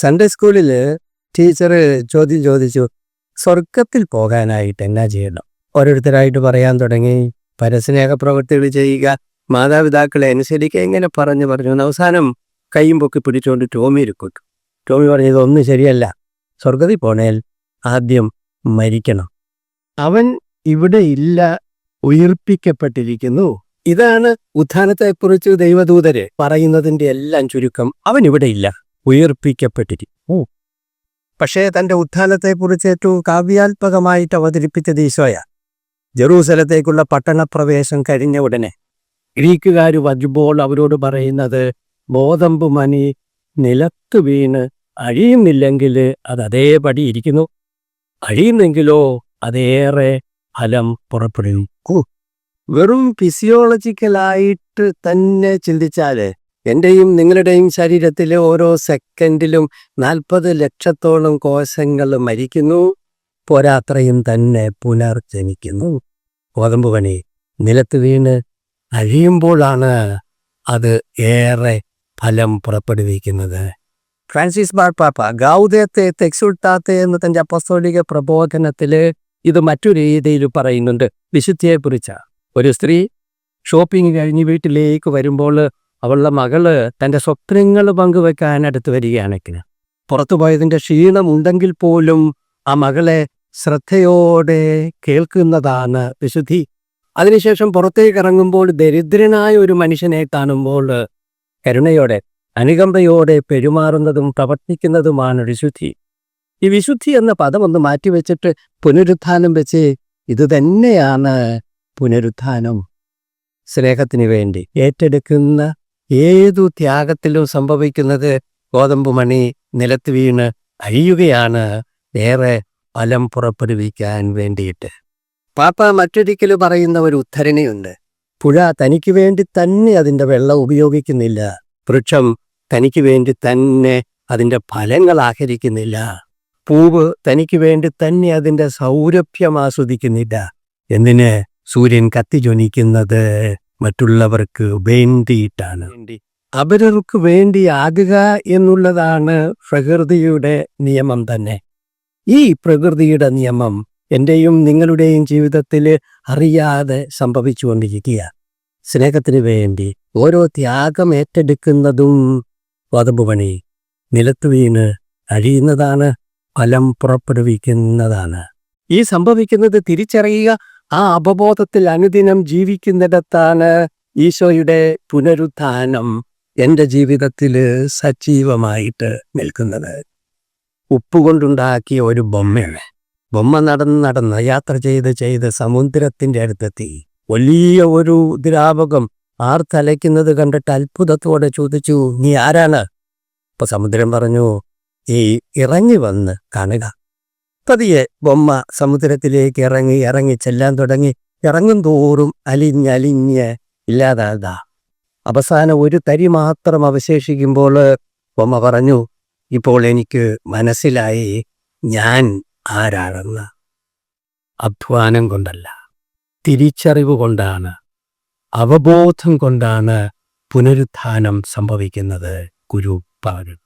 Sunday സ്കൂളിൽ teacher ചോദ്യം ചോദിച്ചു സ്വർഗത്തിൽ പോകാനായിട്ട് എന്നാ ചെയ്യണം? ഓരോരുത്തരായിട്ട് പറയാൻ തുടങ്ങി. പരസ്നേഹ പ്രവൃത്തികൾ ചെയ്യുക മാതാപിതാക്കളെ അനുസരിക്കുക എങ്ങനെ പറഞ്ഞു പറഞ്ഞു. അവസാനം കൈയും പൊക്കി പിടിച്ചുകൊണ്ട് ടോമി ഇരിക്കട്ടു. ടോമി പറഞ്ഞു ഇതൊന്നും ശരിയല്ല. സ്വർഗത്തിൽ പോണേൽ ആദ്യം മരിക്കണം. അവൻ ഇവിടെ ഇല്ല ഉയർപ്പിക്കപ്പെട്ടിരിക്കുന്നു. ഇതാണ് ഉത്ഥാനത്തെക്കുറിച്ച് ദൈവദൂതര് പറയുന്നതിന്റെ എല്ലാം ചുരുക്കം. അവൻ ഇവിടെ ഇല്ല. ഉയർപ്പിക്കപ്പെട്ടിരിക്കുന്നു. പക്ഷേ തന്റെ ഉത്ഥാനത്തെക്കുറിച്ച് ഏറ്റവും കാവ്യാത്മകമായിട്ട് അവതരിപ്പിച്ചത് ഈശോയ ജെറൂസലത്തേക്കുള്ള പട്ടണപ്രവേശം കഴിഞ്ഞ ഉടനെ. ഗ്രീക്കുകാർ വരുമ്പോൾ അവരോട് പറയുന്നത് ബോധമ്പ് മണി നിലത്ത് വീണ് അഴിയുന്നില്ലെങ്കിൽ അത് അതേപടി ഇരിക്കുന്നു. അഴിയുന്നെങ്കിലോ അതേറെ ഫലം പുറപ്പെടുവിക്കൂ. വെറും ഫിസിയോളജിക്കലായിട്ട് തന്നെ ചിന്തിച്ചാൽ എന്റെയും നിങ്ങളുടെയും ശരീരത്തിലെ ഓരോ സെക്കൻഡിലും നാൽപ്പത് ലക്ഷത്തോളം കോശങ്ങൾ മരിക്കുന്നു. പോരാത്രയും തന്നെ പുനർജനിക്കുന്നു. ഗോതമ്പ് പണി നിലത്ത് വീണ് അഴിയുമ്പോഴാണ് അത് ഏറെ ഫലം പുറപ്പെടുവിക്കുന്നത്. ഫ്രാൻസിസ് മാർപ്പാപ്പ ഗൗതത്തെ തെക്സുൾത്താത്തെ എന്ന് തന്റെ അപ്പസ്തോലിക പ്രബോധനത്തിൽ ഇത് മറ്റു രീതിയിൽ പറയുന്നുണ്ട്. വിശുദ്ധിയെക്കുറിച്ചാണ്. ഒരു സ്ത്രീ ഷോപ്പിംഗ് കഴിഞ്ഞ് വീട്ടിലേക്ക് വരുമ്പോൾ അവളുടെ മകൾ തന്റെ സ്വപ്നങ്ങൾ പങ്കുവെക്കാൻ അടുത്ത് വരികയാണെങ്കിൽ പുറത്തു പോയതിന്റെ ക്ഷീണമുണ്ടെങ്കിൽ പോലും ആ മകളെ ശ്രദ്ധയോടെ കേൾക്കുന്നതാണ് വിശുദ്ധി. അതിനുശേഷം പുറത്തേക്ക് ഇറങ്ങുമ്പോൾ ദരിദ്രനായ ഒരു മനുഷ്യനെ കാണുമ്പോൾ കരുണയോടെ അനുകമ്പയോടെ പെരുമാറുന്നതും പ്രവർത്തിക്കുന്നതുമാണ് വിശുദ്ധി. ഈ വിശുദ്ധി എന്ന പദം ഒന്ന് മാറ്റിവെച്ചിട്ട് പുനരുത്ഥാനം വെച്ച് ഇത് തന്നെയാണ് പുനരുത്ഥാനം. സ്നേഹത്തിന് വേണ്ടി ഏറ്റെടുക്കുന്ന ഏതു ത്യാഗത്തിലും സംഭവിക്കുന്നത് ഗോതമ്പ് മണി നിലത്ത് വീണ് അഴിയുകയാണ്. ഏറെ ഫലം പുറപ്പെടുവിക്കാൻ വേണ്ടിയിട്ട്. പാപ്പ മറ്റൊരിക്കൽ പറയുന്ന ഒരു ഉദ്ധരണിയുണ്ട്. പുഴ തനിക്ക് വേണ്ടി തന്നെ അതിന്റെ വെള്ളം ഉപയോഗിക്കുന്നില്ല. വൃക്ഷം തനിക്ക് വേണ്ടി തന്നെ അതിന്റെ ഫലങ്ങൾ ആഹരിക്കുന്നില്ല. പൂവ് തനിക്ക് വേണ്ടി തന്നെ അതിന്റെ സൗരഭ്യം ആസ്വദിക്കുന്നില്ല. എന്തിന് സൂര്യൻ കത്തിജ്വലിക്കുന്നത് മറ്റുള്ളവർക്ക് വേണ്ടിയിട്ടാണ്. അവരർക്ക് വേണ്ടിയാകുക എന്നുള്ളതാണ് പ്രകൃതിയുടെ നിയമം തന്നെ. ഈ പ്രകൃതിയുടെ നിയമം എന്റെയും നിങ്ങളുടെയും ജീവിതത്തിൽ അറിയാതെ സംഭവിച്ചു സംഭവിച്ചുകൊണ്ടിരിക്കുക. സ്നേഹത്തിന് വേണ്ടി ഓരോ ത്യാഗം ഏറ്റെടുക്കുന്നതും ഗോതമ്പ് പണി നിലത്ത് വീണ് അഴിയുന്നതാണ് ഫലം പുറപ്പെടുവിക്കുന്നതാണ്. ഈ സംഭവിക്കുന്നത് തിരിച്ചറിയുക ആ അവബോധത്തിൽ അനുദിനം ജീവിക്കുന്നിടത്താണ് ഈശോയുടെ പുനരുത്ഥാനം എന്റെ ജീവിതത്തിൽ സജീവമായിട്ട് നിൽക്കുന്നത്. ഉപ്പുകൊണ്ടുണ്ടാക്കിയ ഒരു ബൊമ്മയാണ് ബൊമ്മ നടന്ന് നടന്ന് യാത്ര ചെയ്ത് ചെയ്ത് സമുദ്രത്തിന്റെ അടുത്തെത്തി. വലിയ ഒരു ദ്രാവകം ആർ തലയ്ക്കുന്നത് കണ്ടിട്ട് അത്ഭുതത്തോടെ ചോദിച്ചു നീ ആരാണ്? അപ്പൊ സമുദ്രം പറഞ്ഞു ഈ ഇറങ്ങി വന്ന് കാണുക. പതിയെ ബൊമ്മ സമുദ്രത്തിലേക്ക് ഇറങ്ങി ഇറങ്ങി ചെല്ലാൻ തുടങ്ങി. ഇറങ്ങും തോറും അലിഞ്ഞലിഞ്ഞ് ഇല്ലാതാകാ അവസാനം ഒരു തരി മാത്രം അവശേഷിക്കുമ്പോൾ ബൊമ്മ പറഞ്ഞു ഇപ്പോൾ എനിക്ക് മനസ്സിലായി ഞാൻ ആരാണെന്ന്. അധ്വാനം കൊണ്ടല്ല തിരിച്ചറിവ് കൊണ്ടാണ് അവബോധം കൊണ്ടാണ് പുനരുത്ഥാനം സംഭവിക്കുന്നത് ഗുരു പറഞ്ഞു.